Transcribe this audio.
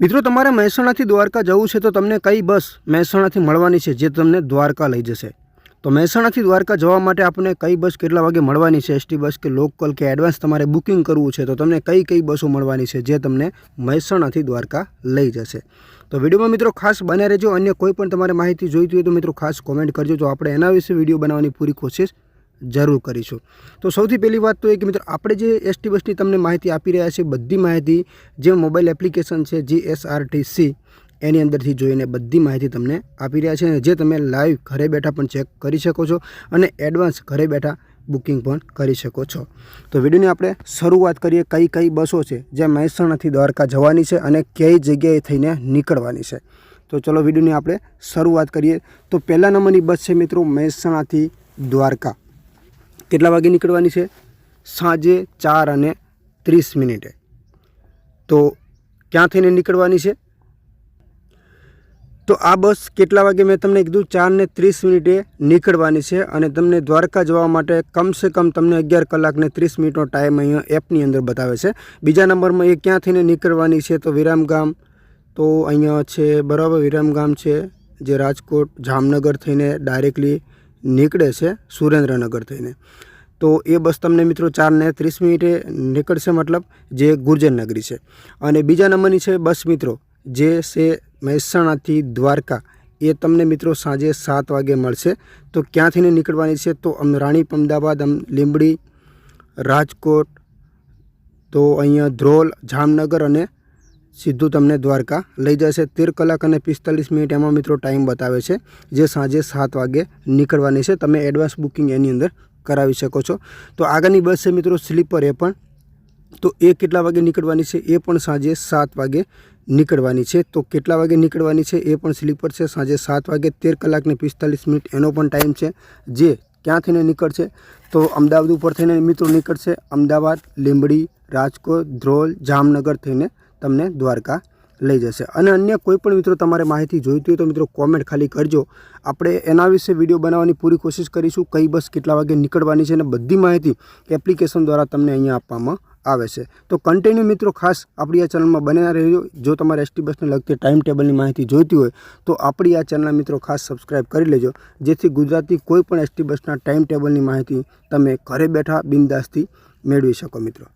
મિત્રો, તમારે મહેસાણાથી દ્વારકા જવું છે તો તમને કઈ બસ મહેસાણાથી મળવાની છે જે તમને દ્વારકા લઈ જશે? તો મહેસાણાથી દ્વારકા જવા માટે આપણને કઈ બસ કેટલા વાગે મળવાની છે? એસટી બસ કે લોકલ કે એડવાન્સ તમારે બુકિંગ કરવું છે તો તમને કઈ કઈ બસો મળવાની છે જે તમને મહેસાણાથી દ્વારકા લઈ જશે? તો વિડીયોમાં મિત્રો ખાસ બને રહેજો. અન્ય કોઈ પણ તમારે માહિતી જોઈતી હોય તો મિત્રો ખાસ કોમેન્ટ કરજો. તો આપણે એના વિશે વીડિયો બનાવવાની પૂરી કોશિશ જરૂર કરીશું. તો સૌથી પહેલી વાત તો એ કે મિત્રો, આપણે જે એસટી બસની તમને માહિતી આપી રહ્યા છીએ, બધી માહિતી જે મોબાઈલ એપ્લિકેશન છે જીએસઆરટીસી એની અંદરથી જોઈને બધી માહિતી તમને આપી રહ્યા છે અને જે તમે લાઈવ ઘરે બેઠા પણ ચેક કરી શકો છો અને એડવાન્સ ઘરે બેઠા બુકિંગ પણ કરી શકો છો. તો વિડીયોની આપણે શરૂઆત કરીએ, કઈ કઈ બસો છે જે મહેસાણાથી દ્વારકા જવાની છે અને કઈ જગ્યાએ થઈને નીકળવાની છે. તો ચલો વિડીયોની આપણે શરૂઆત કરીએ. તો પહેલા નંબરની બસ છે મિત્રો, મહેસાણાથી દ્વારકા. કેટલા વાગે નીકળવાની છે? સાંજે ચાર અને ત્રીસ મિનિટે. તો ક્યાં થઈને નીકળવાની છે? તો આ બસ કેટલા વાગે મેં તમને કીધું? ચાર ને ત્રીસ મિનિટે નીકળવાની છે અને તમને દ્વારકા જવા માટે કમસે કમ તમને અગિયાર કલાક ને ત્રીસ મિનિટનો ટાઈમ અહીંયા એપની અંદર બતાવે છે. બીજા નંબરમાં એ ક્યાં થઈને નીકળવાની છે? તો વિરામગામ તો અહીંયા છે, બરાબર વિરામગામ છે, જે રાજકોટ, જામનગર થઈને ડાયરેક્ટલી નીકળે છે સુરેન્દ્રનગર થઈને. તો એ બસ તમને મિત્રો ચારને ત્રીસ મિનિટે નીકળશે મતલબ જે ગુર્જર નગરી છે. અને બીજા નંબરની છે બસ મિત્રો, જે છે મહેસાણાથી દ્વારકા, એ તમને મિત્રો સાંજે સાત વાગે મળશે. તો ક્યાંથીને નીકળવાની છે? તો અમ રાણી અમદાવાદ, અમ, લીંબડી, રાજકોટ, તો અહીંયા ધ્રોલ, જામનગર અને સીધું તમને દ્વારકા લઈ જશે. તેર કલાક અને પિસ્તાલીસ મિનિટ એમાં મિત્રો ટાઈમ બતાવે છે જે સાંજે સાત વાગે નીકળવાની છે. તમે એડવાન્સ બુકિંગ એની અંદર કરાવી શકો છો. તો આગળની બસ છે મિત્રો સ્લીપર એ પણ. તો એ કેટલા વાગે નીકળવાની છે? એ પણ સાંજે સાત વાગે નીકળવાની છે. તો કેટલા વાગે નીકળવાની છે? એ પણ સ્લીપર છે. સાંજે સાત વાગે તેર કલાકને પિસ્તાલીસ મિનિટ એનો પણ ટાઈમ છે જે ક્યાંથીને નીકળશે? તો અમદાવાદ ઉપર થઈને મિત્રો નીકળશે. અમદાવાદ, લીંબડી, રાજકોટ, ધ્રોલ, જામનગર થઈને તમને દ્વારકા લઈ જશે. અને અન્ય કોઈ પણ મિત્રો તમારે માહિતી જોઈતી હોય તો મિત્રો કોમેન્ટ ખાલી કરજો. આપણે એના વિશે વીડિયો બનાવવાની પૂરી કોશિશ કરીશું. કઈ બસ કેટલા વાગે નીકળવાની છે અને બધી માહિતી એપ્લિકેશન દ્વારા તમને અહીંયા આપવામાં આવે છે. તો કન્ટિન્યુ મિત્રો ખાસ આપણી આ ચેનલમાં બન્યા રહેજો. જો તમારે એસટી બસને લગતી ટાઈમ ટેબલની માહિતી જોઈતી હોય તો આપણી આ ચેનલ મિત્રો ખાસ સબસ્ક્રાઇબ કરી લેજો. જેથી ગુજરાતી કોઈ પણ એસટી બસના ટાઈમ ટેબલની માહિતી તમે ઘરે બેઠા બિંદાસથી મેળવી શકો મિત્રો.